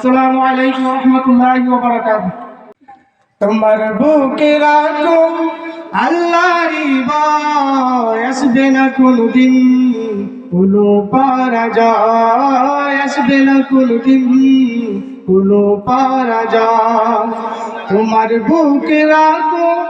আসসালামু আলাইকুম রহমতুল্লাহি ওয়া বারাকাতুহু। তোমার বুকে রাখো, আল্লাহর ভয় আসবে না কোনদিন। কোনো পরাজয় আসবে না কোনদিন। কোনো পরাজয়। তোমার বুকে রাখো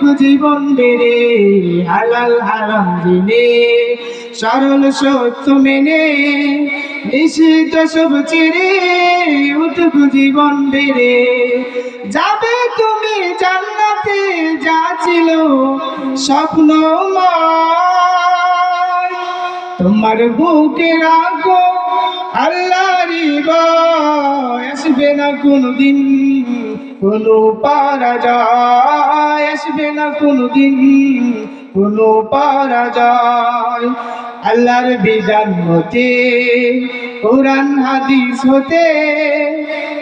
উঠুক জীবন বেড়ে হালাল হারাম জেনে, সরল সত্য মেনে, নিশ্চিত সব চেরে উঠুক জীবন বেড়ে। যাবে তুমি জান্নাতে, যা ছিল স্বপ্ন তোমার বুকে রাখো আল্লাহর ভয় আসবে না কোনদিন। কোনো পরাজয় আসবে না কোনদিন। কোনো পরাজয় আল্লাহর বিধান হতে, কোরআন, হাদিস হতে,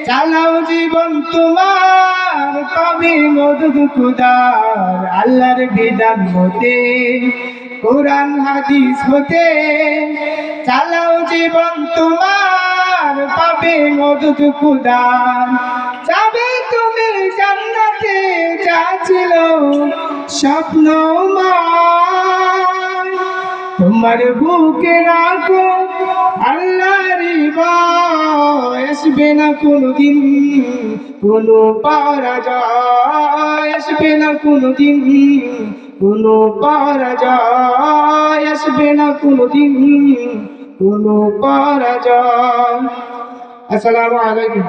চালাও জীবন তোমার, পাবে মধু খুদার আল্লাহর বিধান হতে, কোরআন, হাদিস হতে, চালাও জীবন তোমার, পাবে মধুদ খুদার ছিল স্বপ্ন তোমার বুকে রাখো আল্লাহর আসবে না কোনদিন কোনো পরাজয় আসবে না কোনদিন কোনো পরাজয় আসবে না কোনদিন কোনো পরাজয় আসসালামু আলাইকুম।